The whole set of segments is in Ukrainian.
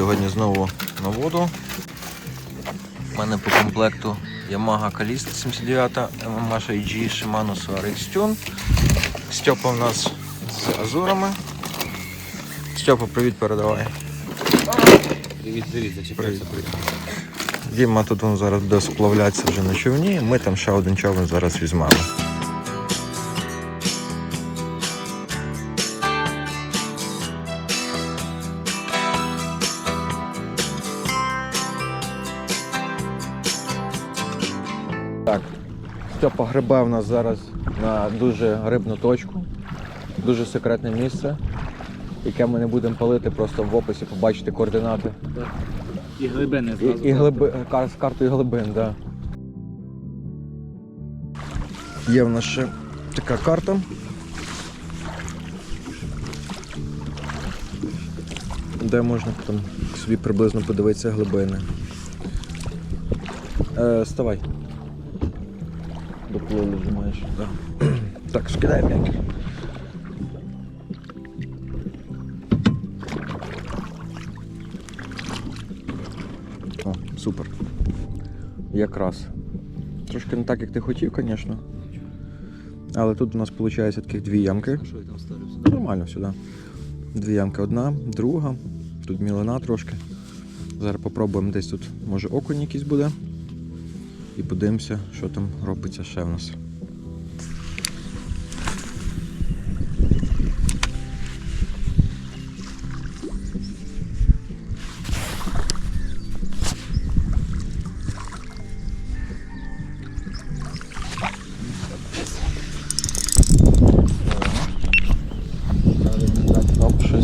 Сьогодні знову на воду. У мене по комплекту Yamaha Kalista 79, Yamaha IG, Shimano RX Tune. Стьопа в нас з азурами. Стьопа, привіт передавай. Привіт, привіт, зачепився. Привіт. Діма тут він зараз буде сплавлятися вже на човні. Ми там ще один човен зараз візьмемо. Степа в нас зараз на дуже грибну точку, дуже секретне місце, яке ми не будемо палити, просто в описі побачите координати. І глибини І, зразу. і глиби, кар, з картою глибин, так. Да. Є в нас ще така карта. Де можна там собі приблизно подивитися глибини. Е, ставай. Доплили маєш. Да. Так, скидай м'які. О, супер. Якраз. Трошки не так, як ти хотів, звісно. Але тут у нас виходить таких дві ямки. Нормально сюди. Дві ямки одна, друга. Тут мілина трошки. Зараз попробуємо десь тут, може, окунь якийсь буде. І подивимося, що там робиться ще в нас.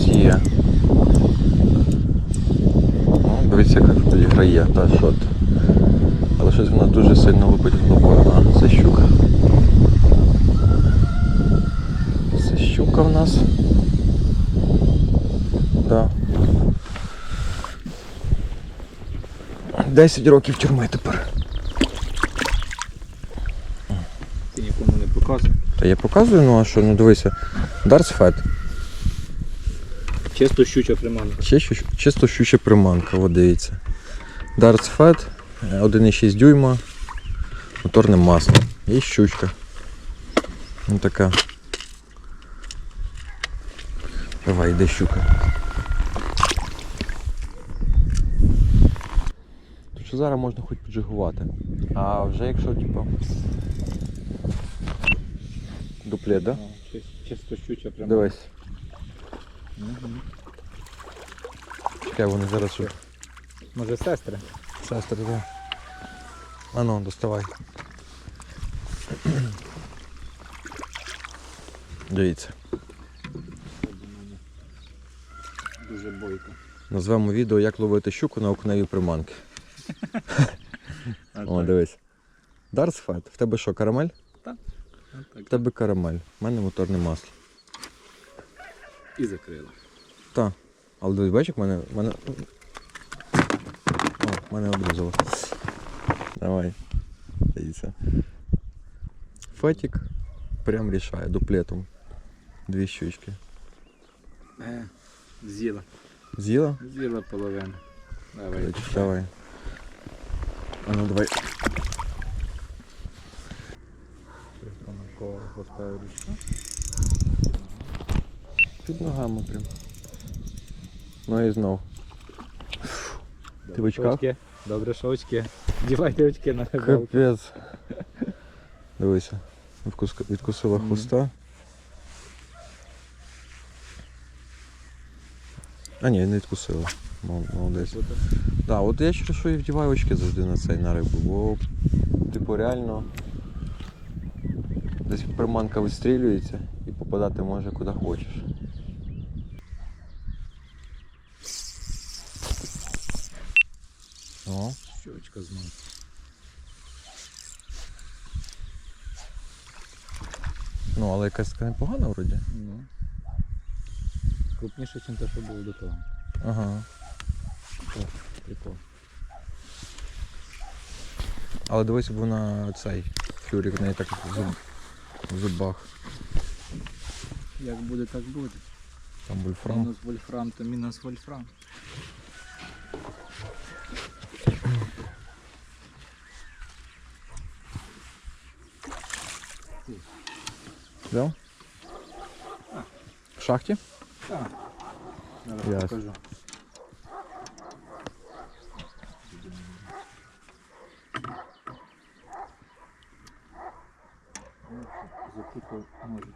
Є. Дивіться, як тоді грає, та шот. Щось вона дуже сильно лупить головою. А, це щука. Це щука в нас. Да. 10 років тюрми тепер. Ти нікому не показуй. Та я показую, ну а що, ну дивися. Дарс Фет. Чисто щуча приманка. Чисто щуча приманка, от дивіться. Е, 1,6 дюйма, моторне масло. І щучка. Ось така. Давай, йде щука. Тут що зараз можна хоч поджигувати. А вже якщо, типу. Дуплет, да? Чисто щуча приманка. Дивись. Мгм. Чекай, вони зараз. Може сестри? Сестри, да. А ну, доставай. Дивіться. Дуже бойко. Назвемо відео, як ловити щуку на окуневі приманки. О, дивись. Дарс Файт. В тебе що, карамель? А, В тебе карамель. У мене моторне масло. І закрила. Та. Але дивись, бачиш, в мене. в в мене обрізало. Давай. Дивіться. Фетік прям рішає дуплетом. Дві щучки. Е, з'їла. З'їла? З'їла половину. Давай. Короче, Давай. А ну давай. Під ногами прям. Ну і знов. Ти в очках? Добре, що очки. Дівайте очки на рибалку. Капець. Дивися. Відкусила хвоста. А ні, не відкусила. Молодець. Так, да, от я через що і вдіваю очки завжди на цей на рибу, бо типу реально десь приманка вистрілюється і попадати може куди хочеш. О, Щучка знову. ну але якась така непогана вроді. Ну. Крупніше, ніж те, що було до того. Ага. Прикол. Але дивись, вона цей флюрик в неї так в, зуб, в зубах. Як буде, так буде. Там вольфрам. Мінус вольфрам, то мінус вольфрам. Взяв? В шахті? Так. Зараз Ясно. покажу. Запутав ножиці.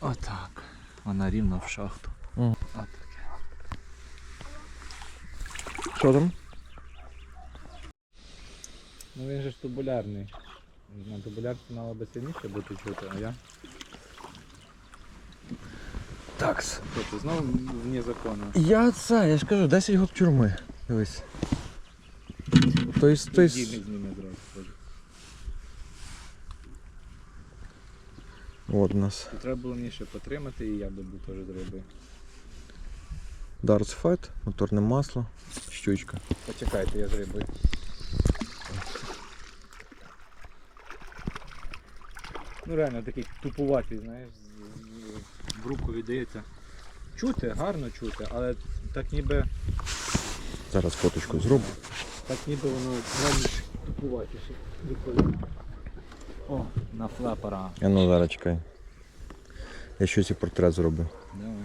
Отак. Вона рівно в шахту. Мгм. Отак. Що там? Тубулярний. На тубулярці мало би сильніше бути чути, а я. Такс. Ти знову вне закону? Я це, я ж кажу, 10 год тюрми. Дивись. Тобто, тобто, от у нас треба було мені ще потримати, і я би теж зробив. Darts Fat, моторне масло, щучка. Почекайте, я з Ну реально такий тупуватий, знаєш, в руку віддається. Чути, гарно чути, але так ніби. Зараз фоточку зроблю. Так ніби воно реально тупуватіше. О, на флапера. А ну зараз чекай. Я щось і портрет зроблю. Давай.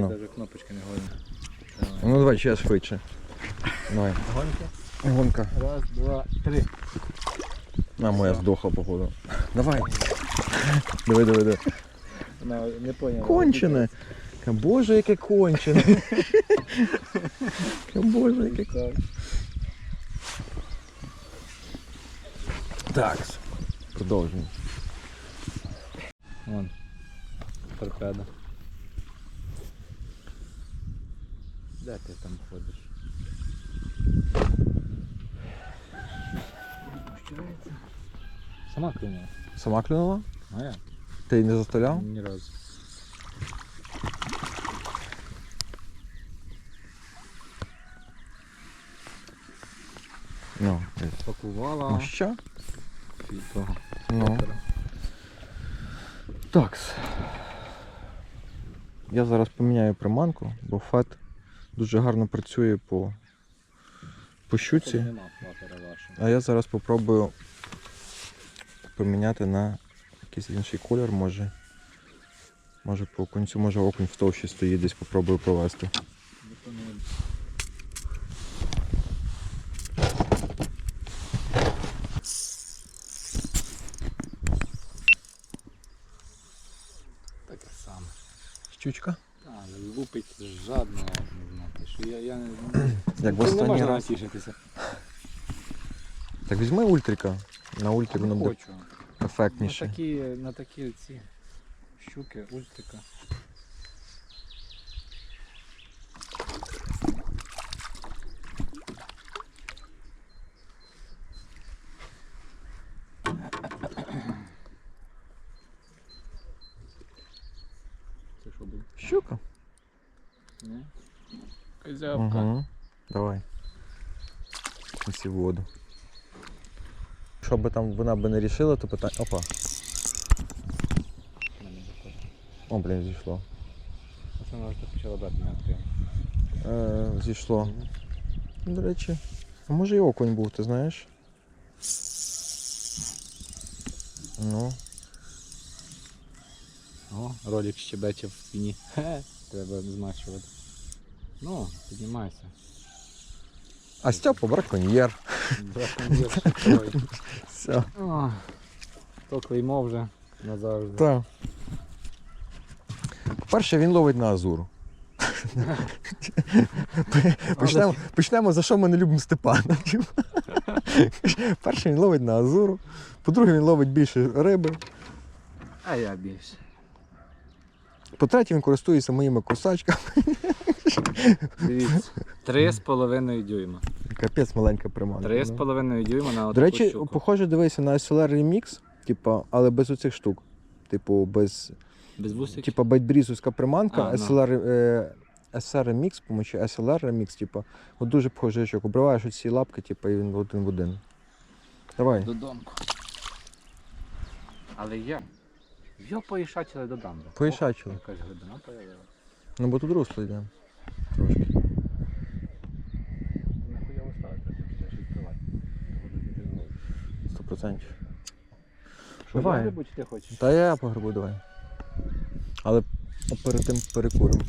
Ну. навіть кнопочки не годні. Ну давай ще швидше. Давай. Гонки. Гонка. Раз, два, три. А, моя здохла, походу. Давай. Диви, диви, диви. Вона не поняла. Кончене. Боже, яке кончене. Боже, яке Так. Так. Продовжуємо. Вон. Торпеда. Де ти там ходиш? Сама клюнула. Сама клюнула? А я? Ти її не заставляв? Ні разу. Ну. Пакувала. Ну що? Від. Ну. Такс. Я зараз поміняю приманку, бо фет дуже гарно працює по, по щуці. А я зараз попробую поміняти на якийсь інший колір, може. Може по окунцю, може окунь в товщі стоїть, десь попробую провести. Виконую. Таке саме. Щучка? Але лупить жадно, не знати, що я, я не... Як в Цим не останній можна Так візьми ультрика. На ультрі Не воно буде хочу. На такі, на такі ці щуки, ультика. Це що буде? Щука. Козявка. Угу. І воду. Що би там вона би не рішила, то питання. Опа. О, блін, зійшло. Е, зійшло. До речі. А може і окунь був, ти знаєш? Ну. О, ролик щебече в спині. Треба змачувати. Ну, піднімайся. А Степа браконьєр. Браконьєр. Все. О, То клеймо вже назавжди. Так. По-перше, він ловить на азуру. почнемо, почнемо, за що ми не любимо Степана. Перше, він ловить на азуру. По-друге, він ловить більше риби. А я більше. По-третє, він користується моїми кусачками. Дивіться. Три з половиною дюйма. Капець маленька приманка. Три з ну. половиною дюйма на До речі, щуку. похоже, дивися на SLR Remix, типа, але без оцих штук. Типу, без. Без вусиків? Типа байтбрізовська приманка, А, ну. SLR, е, SR Remix, помочі SLR Remix, типа, от дуже похожий жучок. Обриваєш оці лапки, типа, і він один в один. Давай. Додомку. Але я. Його поїшачили до дамби. Поїшачили? Якась глибина появилася. Ну бо тут русло йде. Трошки. Нахуя ставити, це ж відкривати. Сто процентів. Що, Давай. грибу, чи ти хочеш? Та я погребу давай. Але перед тим перекурим.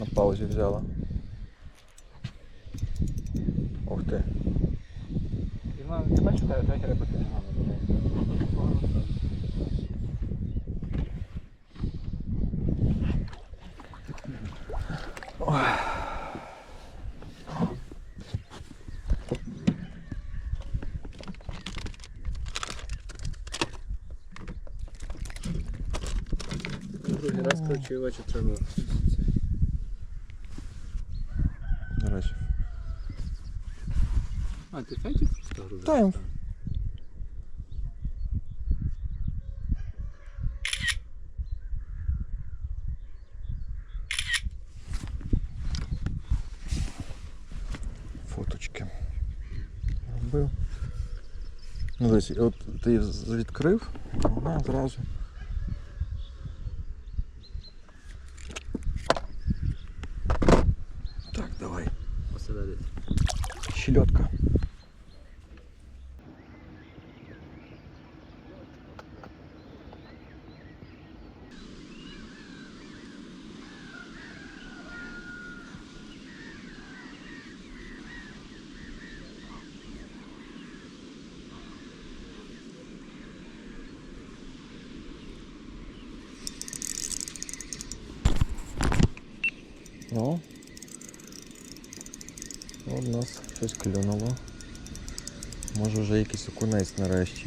На паузі взяла. Ух ти. Ти бачиш, та, та гриба коротше очі треба. До речі. А, ти фетів просто грузиш? Та, Фоточки. Робив. Ну, дивись, от ти відкрив, вона зразу. Так, давай. Посередині. Щельотка. Ну, От у нас щось клюнуло. Може вже якийсь окунець нарешті.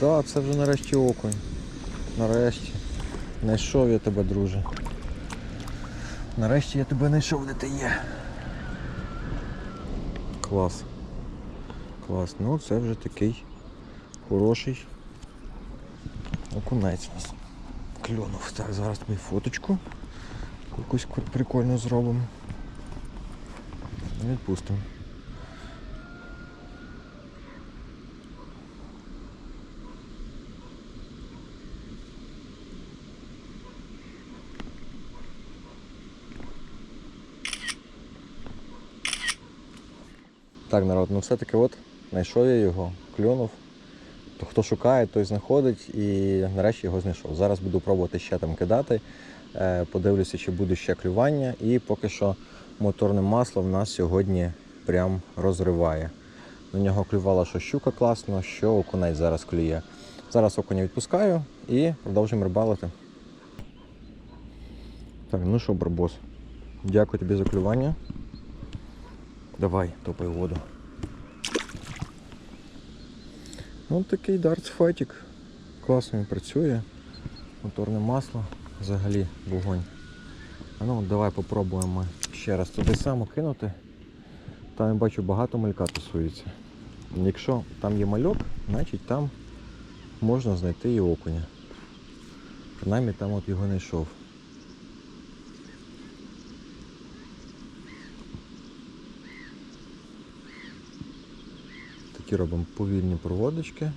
Да, це вже нарешті окунь. Нарешті. Знайшов я тебе, друже. Нарешті я тебе знайшов, де ти є. Клас. Клас. Ну це вже такий хороший окунець у нас кльонув. Так, зараз тобі фоточку якусь прикольну зробимо. Відпустимо. Так, народ, ну все-таки от знайшов я його, клюнув. То хто шукає, той знаходить і нарешті його знайшов. Зараз буду пробувати ще там кидати. Е, Подивлюся, чи буде ще клювання. І поки що моторне масло в нас сьогодні прям розриває. На нього клювала що щука класно, що окунець зараз клює. Зараз окуня відпускаю і продовжуємо рибалити. Так, ну що, барбос, дякую тобі за клювання. Давай, топай воду. Ну такий дартс файтик. Класно він працює. Моторне масло, взагалі вогонь. Ну давай попробуємо ще раз туди само кинути. Там я бачу багато малька тусується. Якщо там є мальок, значить там можна знайти і окуня. Принаймні там от його не йшов. Такі робимо повільні проводочки,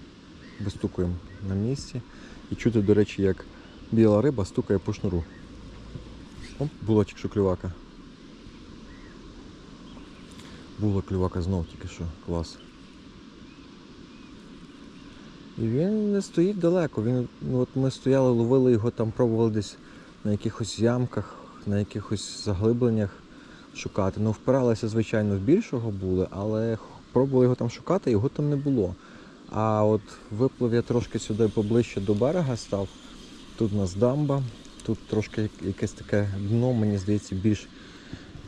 вистукуємо на місці. І чути, до речі, як біла риба стукає по шнуру. Оп, була тільки що клювака. Була клювака знов тільки що. Клас. І він не стоїть далеко. Він, ну, от ми стояли, ловили його, там пробували десь на якихось ямках, на якихось заглибленнях шукати. Ну, впиралися, звичайно, в більшого були, але пробували його там шукати, його там не було. А от виплив я трошки сюди поближче до берега став. Тут у нас дамба, тут трошки якесь таке дно, мені здається, більш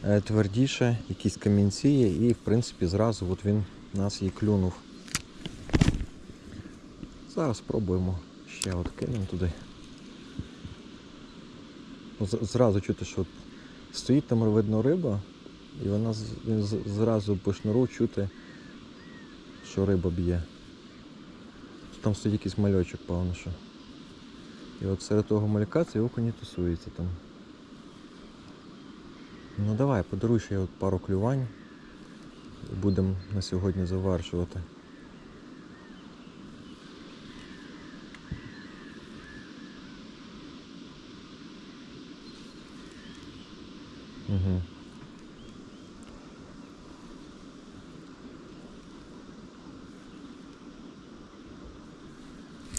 е, твердіше, якісь камінці є, і в принципі зразу от він нас і клюнув. Зараз спробуємо ще от кинемо туди. Ну, Зразу чути, що стоїть там видно риба, і вона зразу по шнуру чути, що риба б'є. Там стоїть якийсь мальочок, певно, що. І от серед того малька цей окунь тусується там. Ну давай, подаруй ще от пару клювань. Будемо на сьогодні завершувати. Угу.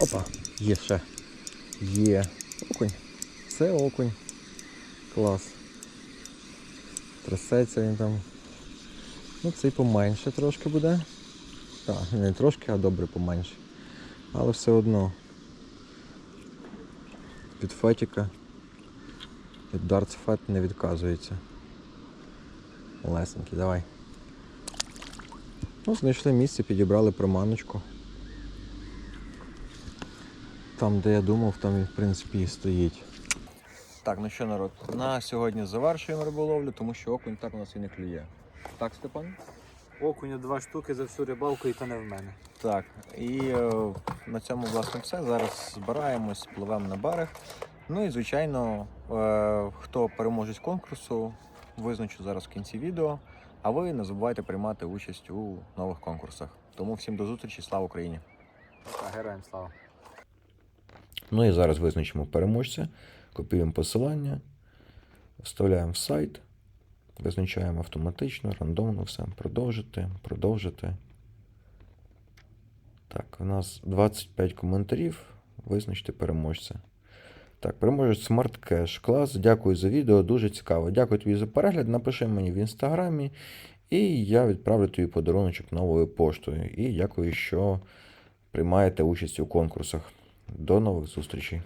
Опа, є ще. Є. Окунь. Це окунь. Клас. Трясеться він там. Ну, цей поменше трошки буде. Так, не трошки, а добре поменше. Але все одно. Від фетіка. Від Fat не відказується. Лесенький, давай. Ну, знайшли місце, підібрали приманочку. Там, де я думав, там він в принципі і стоїть. Так, ну що, народ, на сьогодні завершуємо риболовлю, тому що окунь так у нас і не клює. Так, Степан? Окуня два штуки за всю рибалку і то не в мене. Так, і е, на цьому власне все. Зараз збираємось, пливемо на берег. Ну і звичайно, е, хто переможець конкурсу, визначу зараз в кінці відео. А ви не забувайте приймати участь у нових конкурсах. Тому всім до зустрічі, слава Україні! Героям слава. Ну і зараз визначимо переможця, копіюємо посилання, вставляємо в сайт, визначаємо автоматично, рандомно все. Продовжити, продовжити. Так, у нас 25 коментарів. Визначте переможця. Так, переможець Smart Cash. Клас, дякую за відео, дуже цікаво. Дякую тобі за перегляд. Напиши мені в інстаграмі, і я відправлю тобі подаруночок новою поштою. І дякую, що приймаєте участь у конкурсах. До нових зустрічей.